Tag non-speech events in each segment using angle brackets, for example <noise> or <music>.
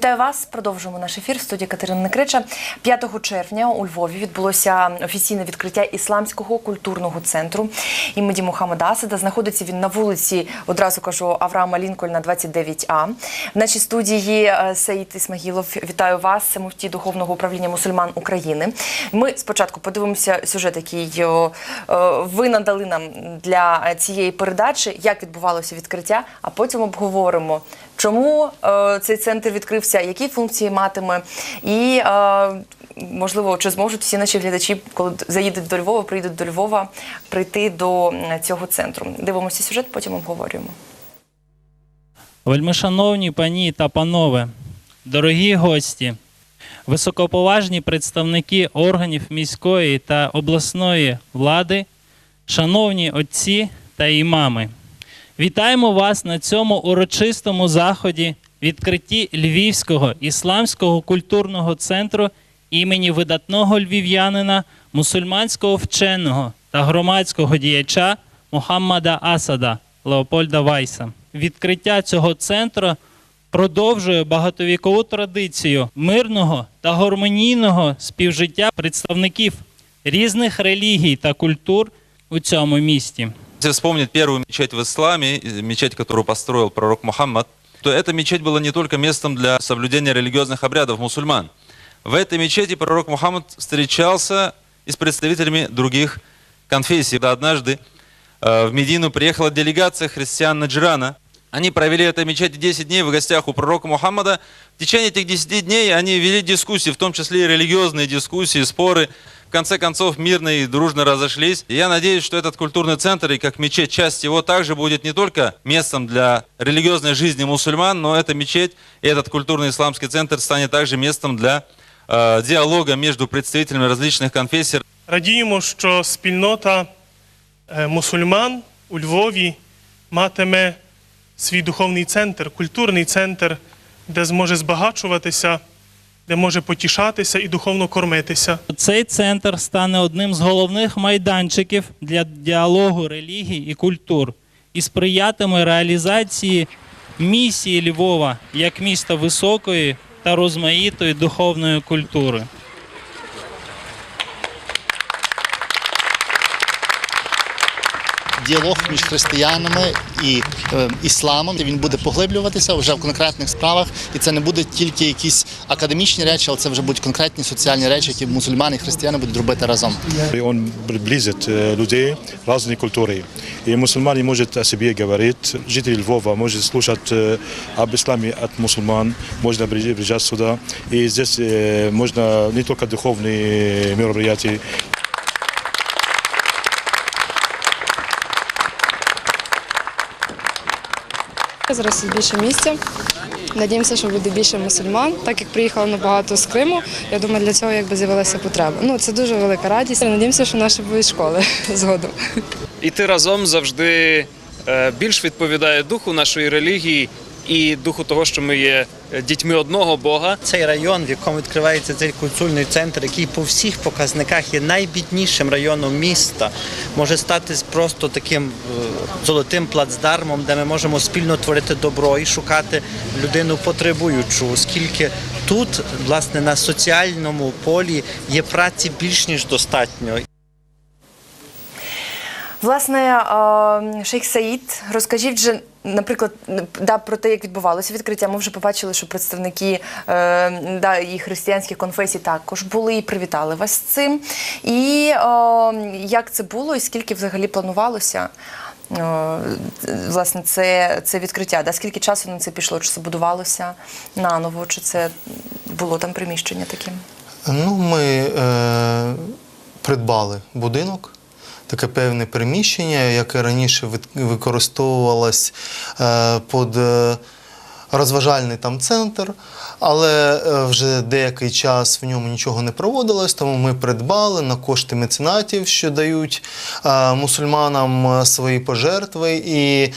Вітаю вас. Продовжуємо наш ефір в студії Катерини Некрича. 5 червня у Львові відбулося офіційне відкриття ісламського культурного центру імені Мухаммада Асада. Знаходиться він на вулиці, одразу кажу, Авраама Лінкольна, 29А. В нашій студії е, Саїд Ісмагілов. Вітаю вас, це муфті Духовного управління мусульман України. Ми спочатку подивимося сюжет, який е, ви надали нам для цієї передачі, як відбувалося відкриття, а потім обговоримо. Чому е, цей центр відкрився, які функції матиме, і е, можливо, чи зможуть всі наші глядачі, коли заїдуть до Львова, приїдуть до Львова, прийти до цього центру. Дивимося сюжет, потім обговорюємо. Вельмишановні пані та панове, дорогі гості, високоповажні представники органів міської та обласної влади, шановні отці та імами, вітаємо вас на цьому урочистому заході відкритті Львівського ісламського культурного центру імені видатного львів'янина, мусульманського вченого та громадського діяча Мухаммада Асада Леопольда Вайса. Відкриття цього центру продовжує багатовікову традицію мирного та гармонійного співжиття представників різних релігій та культур у цьому місті. Если вспомнить первую мечеть в исламе, э, мечеть, которую построил пророк Мухаммад, то эта мечеть была не только местом для соблюдения религиозных обрядов мусульман. В этой мечети пророк Мухаммад встречался и с представителями других конфессий. Да, Однажды э, в Медину приехала делегация христиан Наджирана. Они провели в этой мечети 10 дней в гостях у пророка Мухаммада. В течение этих 10 дней они вели дискуссии, в том числе и религиозные дискуссии, споры. В конце концов, мирно и дружно разошлись. И я надеюсь, что этот культурный центр, и как мечеть, часть его также будет не только местом для религиозной жизни мусульман, но эта мечеть и этот культурный исламский центр станет также местом для э, диалога между представителями различных конфессий, Радіємо, що спільнота е, мусульман у Львові матиме свій духовний центр, культурний центр, де зможе збагачуватися, де може потішатися і духовно кормитися. Цей центр стане одним з головних майданчиків для діалогу релігій і культур і сприятиме реалізації місії Львова як міста високої та розмаїтої духовної культури. діалог між християнами і е, ісламом. Він буде поглиблюватися вже в конкретних справах, і це не будуть тільки якісь академічні речі, але це вже будуть конкретні соціальні речі, які мусульмани і християни будуть робити разом. И Он приблизит э, людей разной культуры. И мусульмане может о себе говорить, жители Львова может слушать э, об исламе от мусульман, можно при- приезжать сюда. И здесь э, можно не только духовные мероприятия, Зараз є більше місця. Надіємося, що буде більше мусульман. Так як приїхало набагато з Криму, я думаю, для цього якби з'явилася потреба. Ну це дуже велика радість. Надіємося, що наші будуть школи <laughs> згодом. Іти разом завжди е, більш відповідає духу нашої релігії і духу того, що ми є дітьми одного Бога. Цей район, в якому відкривається цей культурний центр, який по всіх показниках є найбіднішим районом міста, може стати просто таким е, золотим плацдармом, де ми можемо спільно творити добро і шукати людину потребуючу, оскільки тут, власне, на соціальному полі є праці більш ніж достатньо. Власне, е, Шейх Саїд, розкажіть вже, наприклад, да, про те, як відбувалося відкриття. Ми вже побачили, що представники е, да, і християнських конфесій також були і привітали вас з цим. І е, як це було, і скільки взагалі планувалося? е, Власне, це, це відкриття. Да? Скільки часу на це пішло? Чи це будувалося наново, чи це було там приміщення таке? Ну, ми е, придбали будинок, таке певне приміщення, яке раніше використовувалось е, під е, розважальний там центр, але е, вже деякий час в ньому нічого не проводилось, тому ми придбали на кошти меценатів, що дають е, мусульманам е, свої пожертви. І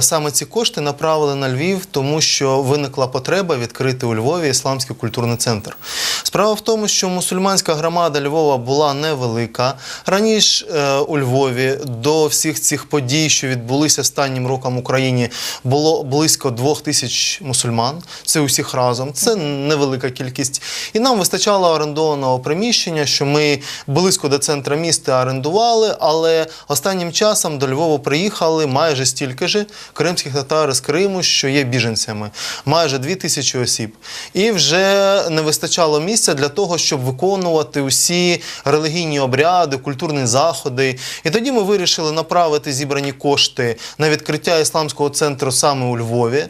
саме ці кошти направили на Львів, тому що виникла потреба відкрити у Львові ісламський культурний центр. Справа в тому, що мусульманська громада Львова була невелика. Раніше у Львові до всіх цих подій, що відбулися останнім роком в Україні, було близько двох тисяч мусульман. Це усіх разом. Це невелика кількість. І нам вистачало орендованого приміщення, що ми близько до центра міста орендували, але останнім часом до Львова приїхали майже стільки ж кримських татар з Криму, що є біженцями, майже дві тисячі осіб. І вже не вистачало місця для того, щоб виконувати усі релігійні обряди, культурні заходи. І тоді ми вирішили направити зібрані кошти на відкриття ісламського центру саме у Львові.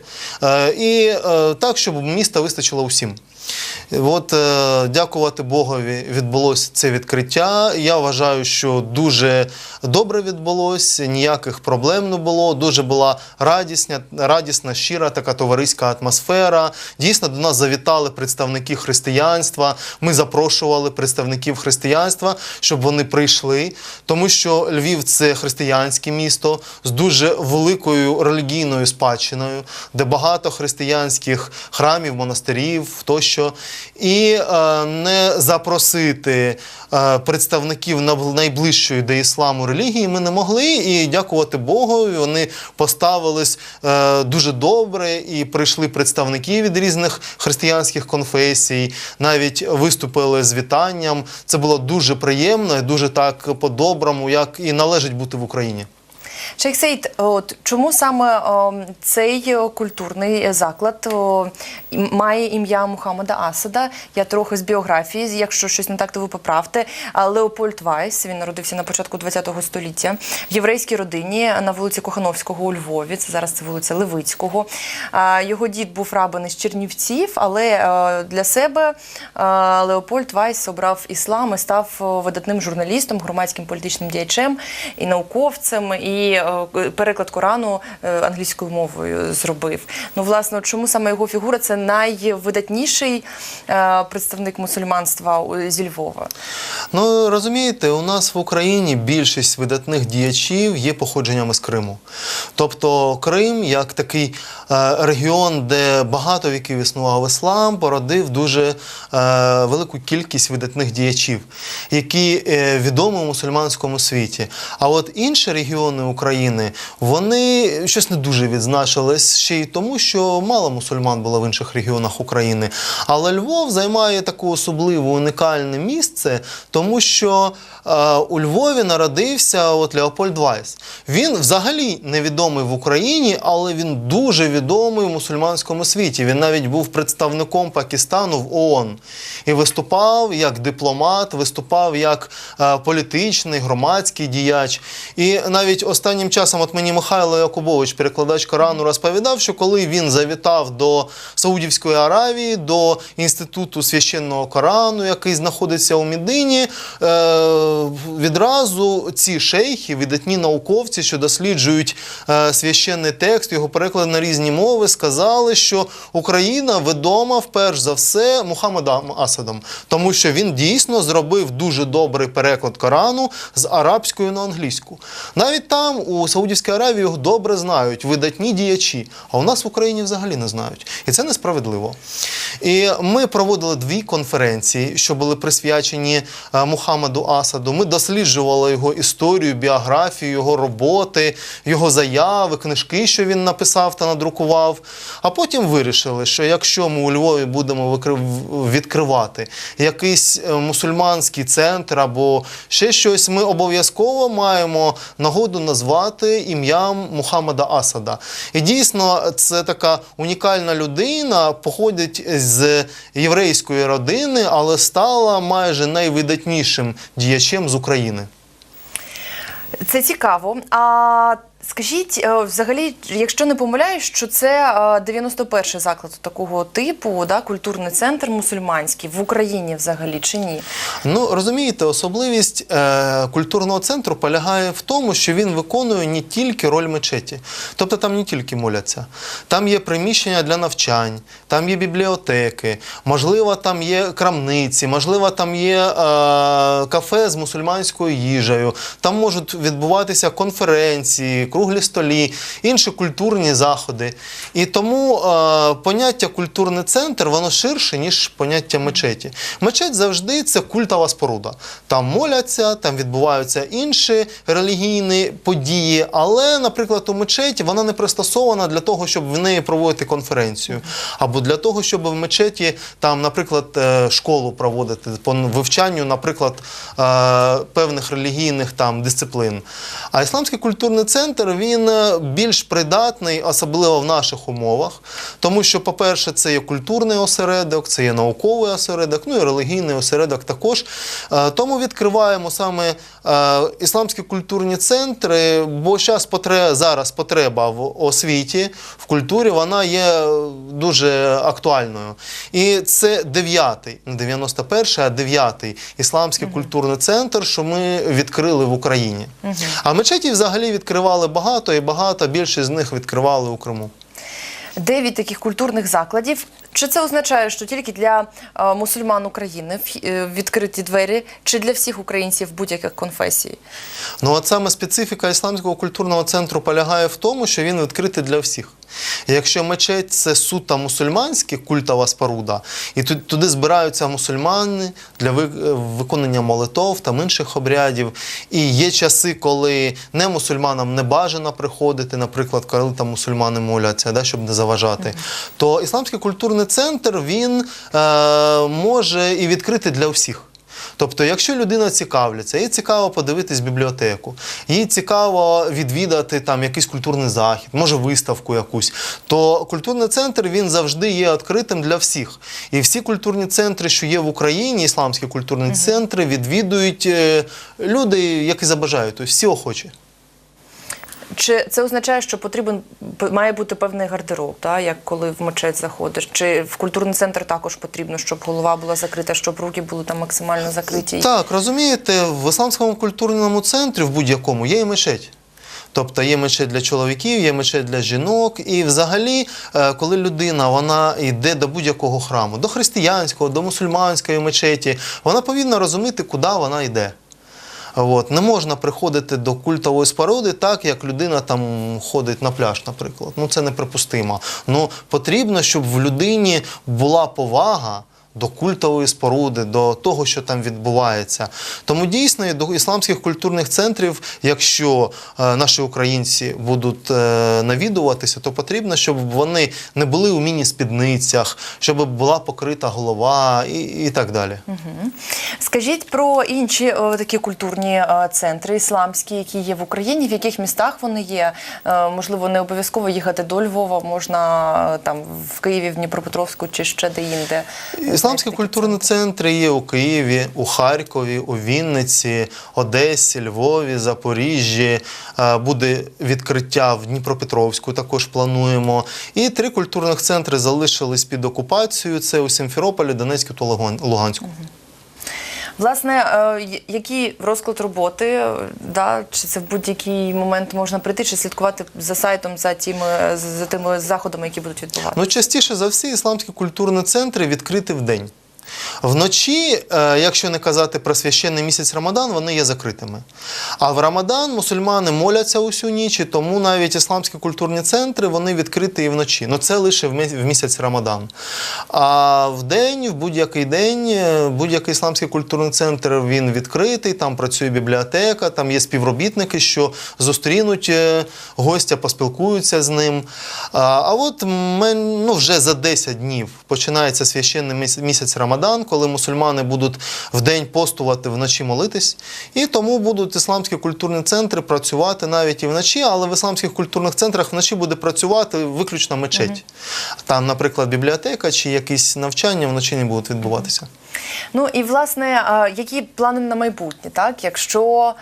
І е, так, щоб міста вистачило усім. От е, дякувати Богові, відбулося це відкриття. Я вважаю, що дуже добре відбулося, ніяких проблем не було. Дуже була радісна, радісна, щира така товариська атмосфера. Дійсно, до нас завітали представники християнства. Ми запрошували представників християнства, щоб вони прийшли, тому що Львів це християнське місто з дуже великою релігійною спадщиною, де багато християнських храмів, монастирів тощо. І е, не запросити е, представників найближчої до ісламу релігії ми не могли. І дякувати Богу, вони поставились е, дуже добре і прийшли представники від різних християнських конфесій, навіть виступили з вітанням. Це було дуже приємно і дуже так по-доброму, як і належить бути в Україні. Шейх Сейд, от чому саме о, цей культурний заклад о, має ім'я Мухаммада Асада? Я трохи з біографії, якщо щось не так, то ви поправте. Леопольд Вайс, він народився на початку ХХ століття в єврейській родині на вулиці Кохановського у Львові. Це зараз це вулиця Левицького. Його дід був рабин із Чернівців, але е, для себе е, Леопольд Вайс обрав іслам і став е, видатним журналістом, громадським політичним діячем і науковцем, і е, переклад Корану е, англійською мовою зробив. Ну, власне, чому саме його фігура це найвидатніший е, представник мусульманства зі Львова? Ну розумієте, у нас в Україні більшість видатних діячів є походженнями з Криму. Тобто Крим, як такий е, регіон, де багато віків існував іслам, породив дуже е, велику кількість видатних діячів, які е, відомі у мусульманському світі. А от інші регіони України вони щось не дуже відзначились ще й тому, що мало мусульман було в інших регіонах України. Але Львов займає таку особливе унікальне місце, тому що е, у Львові народився от Леопольд Вайс. Він взагалі невідомий в Україні, але він дуже відомий в мусульманському світі. Він навіть був представником Пакистану в ООН і виступав як дипломат, виступав як е, політичний, громадський діяч. І навіть останнім часом, от мені Михайло Якубович, перекладач Корану, розповідав, що коли він завітав до Саудівської Аравії, до інституту священного Корану, який знаходиться у Мідині, е, відразу ці шейхи, видатні науковці, що досліджують е, священний текст, його переклад на різні мови, сказали, що Україна відома вперш за все Мухаммедом Асадом, тому що він дійсно зробив дуже добрий переклад Корану з арабської на англійську. Навіть там, у Саудівській Аравії, його добре знають, видатні діячі, а у нас в Україні взагалі не знають. І це несправедливо. І ми проводили дві конференції, що були присвячені е, Мухаммеду Асаду. Ми досліджували його історію, біографію, його роботи, його заяви, книжки, що він написав та надрукував. А потім вирішили, що якщо ми у Львові будемо відкривати якийсь е, мусульманський центр або ще щось, ми обов'язково маємо нагоду назвати ім'ям Мухаммада Асада. І дійсно, це така унікальна людина, походить з єврейської родини, але стала майже найвидатнішим діячем з України. Це цікаво. А скажіть, е, взагалі, якщо не помиляюсь, що це е, 91-й заклад такого типу, да, культурний центр мусульманський в Україні взагалі чи ні? Ну розумієте, особливість е, культурного центру полягає в тому, що він виконує не тільки роль мечеті, тобто там не тільки моляться, там є приміщення для навчань, там є бібліотеки, можливо, там є крамниці, можливо, там є е, кафе з мусульманською їжею, там можуть відбуватися конференції, круглі столі, інші культурні заходи. І тому е, поняття культурний центр воно ширше, ніж поняття мечеті. Мечеть завжди це культова споруда. Там моляться, там відбуваються інші релігійні події. Але, наприклад, у мечеті вона не пристосована для того, щоб в неї проводити конференцію, або для того, щоб в мечеті там, наприклад, е, школу проводити по вивчанню, наприклад, е, певних релігійних там дисциплін. А ісламський культурний центр він е, більш придатний, особливо в наших умовах, тому що, по-перше, це є культурний осередок, це є науковий осередок, ну і релігійний осередок також. Е, Тому відкриваємо саме е, ісламські культурні центри, бо зараз потре, зараз потреба в освіті, в культурі, вона є дуже актуальною. І це дев'ятий, не 91-й, а дев'ятий ісламський культурний центр, що ми відкрили в Україні. А мечеті взагалі відкривали багато, і багато, більшість з них відкривали у Криму. Дев'ять таких культурних закладів. Чи це означає, що тільки для е, мусульман України е, відкриті двері, чи для всіх українців будь-яких конфесій? Ну, от саме специфіка ісламського культурного центру полягає в тому, що він відкритий для всіх. І Якщо мечеть це суто мусульманська культова споруда, і туди збираються мусульмани для виконання молитов та інших обрядів. І є часи, коли не мусульманам не бажано приходити, наприклад, коли там мусульмани моляться, да, щоб не заважати. То ісламський культурний центр він е, може і відкрити для всіх. Тобто, якщо людина цікавляться, їй цікаво подивитись бібліотеку, їй цікаво відвідати там якийсь культурний захід, може виставку якусь, то культурний центр він завжди є відкритим для всіх. І всі культурні центри, що є в Україні, ісламські культурні центри, відвідують е, люди, які забажають, тобто всі охочі. Чи це означає, що потрібен має бути певний гардероб, та, як коли в мечеть заходиш? Чи в культурний центр також потрібно, щоб голова була закрита, щоб руки були там максимально закриті? Так, розумієте, в ісламському культурному центрі в будь-якому є і мечеть. Тобто є мечеть для чоловіків, є мечеть для жінок. І взагалі, е, коли людина вона йде до будь-якого храму, до християнського, до мусульманської мечеті, вона повинна розуміти, куди вона йде. От. Не можна приходити до культової споруди так, як людина там ходить на пляж, наприклад. Ну це неприпустимо. Ну потрібно, щоб в людині була повага. До культової споруди, до того, що там відбувається. Тому дійсно до ісламських культурних центрів, якщо е, наші українці будуть е, навідуватися, то потрібно, щоб вони не були у міні-спідницях, щоб була покрита голова і, і так далі. Скажіть про інші е, такі культурні е, центри ісламські, які є в Україні, в яких містах вони є. Е, можливо, не обов'язково їхати до Львова, можна е, там в Києві, в Дніпропетровську чи ще де-інде. Ісламські культурні центри є у Києві, у Харкові, у Вінниці, Одесі, Львові, Запоріжжі. Е, Буде відкриття в Дніпропетровську, також плануємо. І три культурних центри залишились під окупацією: це у Сімферополі, Донецьку та Луган- Луганську. Власне, е, який розклад роботи, е, да, чи це в будь-який момент можна прийти, чи слідкувати за сайтом за тими, за тими заходами, які будуть відбуватися? Ну, частіше за все, ісламські культурні центри відкриті в день. Вночі, е, якщо не казати про священний місяць Рамадан, вони є закритими. А в Рамадан мусульмани моляться усю ніч, і тому навіть ісламські культурні центри вони відкриті і вночі. Ну це лише в місяць Рамадан. А в день, в будь-який день, е, будь-який ісламський культурний центр він відкритий, там працює бібліотека, там є співробітники, що зустрінуть е, гостя, поспілкуються з ним. А, от ну, вже за 10 днів починається священний місяць Рамадан, коли мусульмани будуть в день постувати, вночі молитись. І тому будуть ісламські культурні центри працювати навіть і вночі, але в ісламських культурних центрах вночі буде працювати виключно мечеть. Там, наприклад, бібліотека чи якісь навчання вночі не будуть відбуватися. Ну і власне, які плани на майбутнє? Так, якщо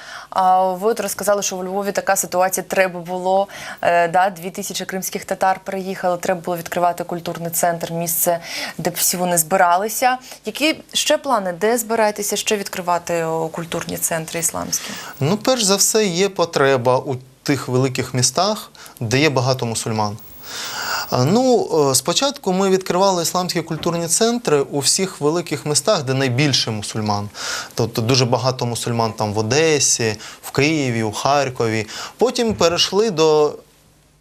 ви от розказали, що у Львові така ситуація, треба було е, да, дві тисячі кримських татар приїхали, треба було відкривати культурний центр, місце, де б всі вони збиралися. Які ще плани? Де збираєтеся ще відкривати культурні центри ісламські? Ну, перш за все, є потреба у тих великих містах, де є багато мусульман. Ну, е, спочатку ми відкривали ісламські культурні центри у всіх великих містах, де найбільше мусульман. Тобто дуже багато мусульман там в Одесі, в Києві, у Харкові. Потім перейшли до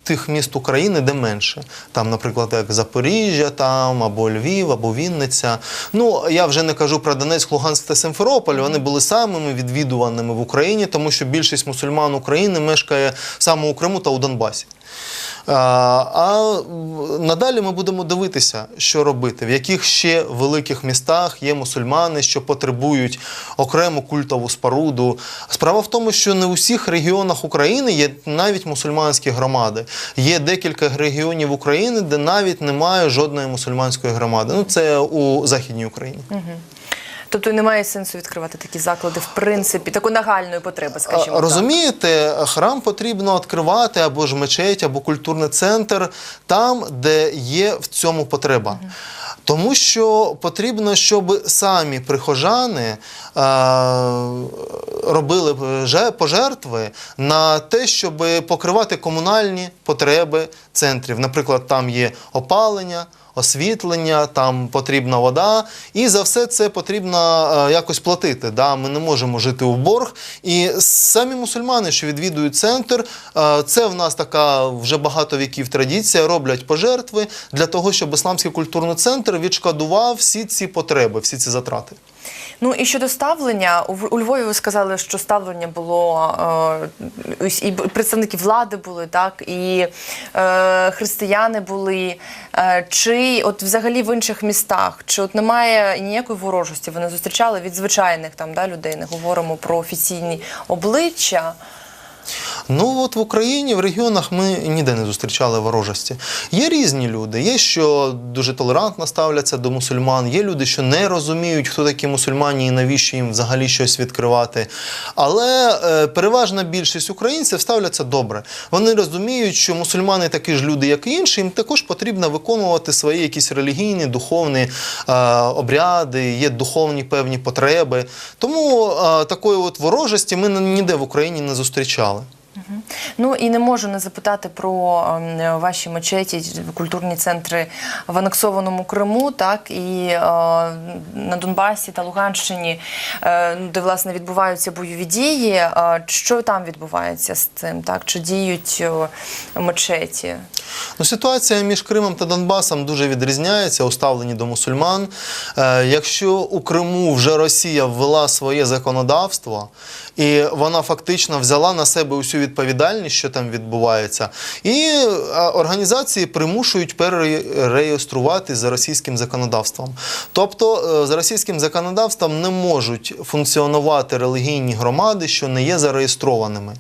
тих міст України, де менше. Там, наприклад, як Запоріжжя, там, або Львів, або Вінниця. Ну, я вже не кажу про Донецьк, Луганськ та Симферополь. Вони були самими відвідуваними в Україні, тому що більшість мусульман України мешкає саме у Криму та у Донбасі. А, надалі ми будемо дивитися, що робити, в яких ще великих містах є мусульмани, що потребують окрему культову споруду. Справа в тому, що не у всіх регіонах України є навіть мусульманські громади. Є декілька регіонів України, де навіть немає жодної мусульманської громади. Ну це у Західній Україні. Тобто немає сенсу відкривати такі заклади, в принципі, такої нагальної потреби, скажімо А, Розумієте, храм потрібно відкривати або ж мечеть, або культурний центр там, де є в цьому потреба. Тому що потрібно, щоб самі прихожани е, робили пожертви на те, щоб покривати комунальні потреби центрів. Наприклад, там є опалення. Освітлення, там потрібна вода, і за все це потрібно е, якось платити. Да? Ми не можемо жити у борг. І самі мусульмани, що відвідують центр, е, це в нас така вже багато віків традиція, роблять пожертви для того, щоб ісламський культурний центр відшкодував всі ці потреби, всі ці затрати. Ну і щодо ставлення, у Львові ви сказали, що ставлення було е, і представники влади були, так і е, християни були. Е, чи от взагалі в інших містах, чи от немає ніякої ворожості? Ви не зустрічали від звичайних там да, людей, не говоримо про офіційні обличчя. Ну от в Україні, в регіонах ми ніде не зустрічали ворожості. Є різні люди. Є, що дуже толерантно ставляться до мусульман, є люди, що не розуміють, хто такі мусульмані і навіщо їм взагалі щось відкривати. Але е, переважна більшість українців ставляться добре. Вони розуміють, що мусульмани такі ж люди, як і інші, їм також потрібно виконувати свої якісь релігійні, духовні е, обряди, є духовні певні потреби. Тому е, такої от ворожості ми ніде в Україні не зустрічали. Ну і не можу не запитати про ем, ваші мечеті, культурні центри в анексованому Криму, так і е, на Донбасі та Луганщині, е, де власне відбуваються бойові дії. Е, що там відбувається з цим? Так чи діють мечеті? Ну, ситуація між Кримом та Донбасом дуже відрізняється у ставленні до мусульман. Якщо у Криму вже Росія ввела своє законодавство, і вона фактично взяла на себе усю відповідальність, що там відбувається, і організації примушують перереєструвати за російським законодавством. Тобто е, за російським законодавством не можуть функціонувати релігійні громади, що не є зареєстрованими.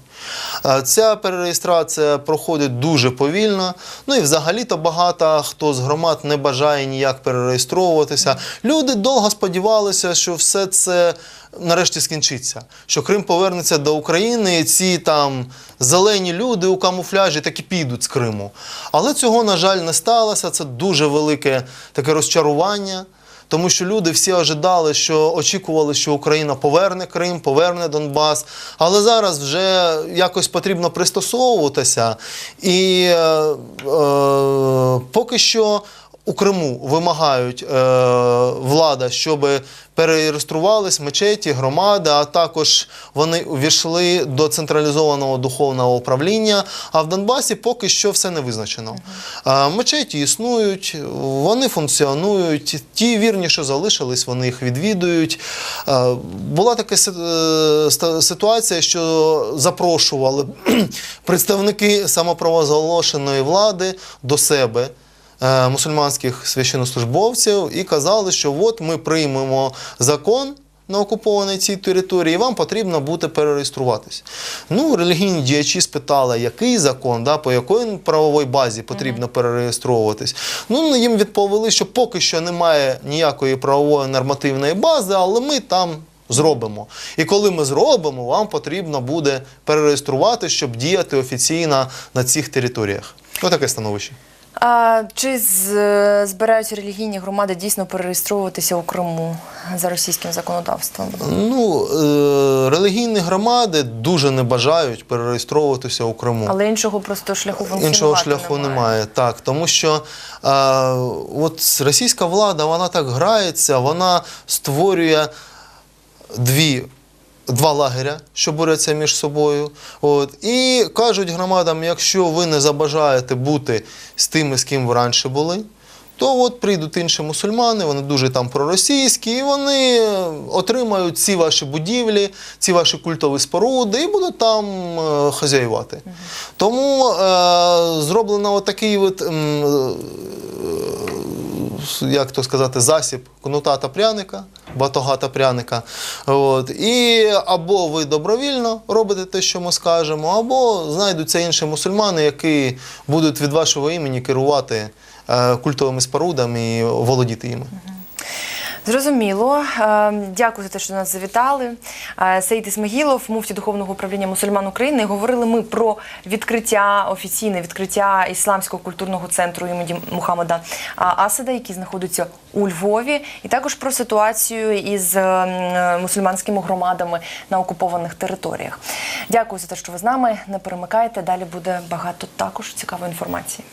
Е, Ця перереєстрація проходить дуже повільно. Ну і взагалі-то багато хто з громад не бажає ніяк перереєстровуватися. Люди довго сподівалися, що все це нарешті скінчиться. Що Крим повернеться до України, і ці там зелені люди у камуфляжі таки підуть з Криму. Але цього, на жаль, не сталося. Це дуже велике таке розчарування. Тому що люди всі ожидали, що очікували, що Україна поверне Крим, поверне Донбас. Але зараз вже якось потрібно пристосовуватися. І е, е, поки що у Криму вимагають е, влада, щоб перереєструвались мечеті, громади, а також вони увійшли до централізованого духовного управління. А в Донбасі поки що все не визначено. Е, мечеті існують, вони функціонують. Ті вірні, що залишились, вони їх відвідують. Е, була така е, ситуація, що запрошували <clears throat> представники самопровозголошеної влади до себе мусульманських священнослужбовців і казали, що от ми приймемо закон. На окупованій цій території, і вам потрібно буде перереєструватись. Ну, релігійні діячі спитали, який закон, да, по якої правовій базі потрібно перереєстровуватись. Ну, їм відповіли, що поки що немає ніякої правової нормативної бази, але ми там зробимо. І коли ми зробимо, вам потрібно буде перереєструвати, щоб діяти офіційно на цих територіях. Ось таке становище. А, чи з, збираються релігійні громади дійсно перереєстровуватися у Криму за російським законодавством? Ну, е, релігійні громади дуже не бажають перереєстровуватися у Криму. Але іншого просто шляху функціонувати Іншого шляху немає. немає. Так, тому що е, от російська влада вона так грається, вона створює дві. Два лагеря, що борються між собою. От. І кажуть громадам, якщо ви не забажаєте бути з тими, з ким ви раніше були, то от прийдуть інші мусульмани, вони дуже там проросійські, і вони отримають ці ваші будівлі, ці ваші культові споруди і будуть там е, хазяювати. Тому е, зроблено отакий от, е, як то сказати, засіб кнута та пряника, батога та пряника. От. І або ви добровільно робите те, що ми скажемо, або знайдуться інші мусульмани, які будуть від вашого імені керувати е, культовими спорудами і володіти їми. Зрозуміло. Е, Дякую за те, що нас завітали. Е, Саїд Ісмагілов, муфті Духовного управління мусульман України. Говорили ми про відкриття, офіційне відкриття Ісламського культурного центру імені Мухаммада Асада, який знаходиться у Львові, і також про ситуацію із е, мусульманськими громадами на окупованих територіях. Дякую за те, що ви з нами. Не перемикайте. Далі буде багато також цікавої інформації.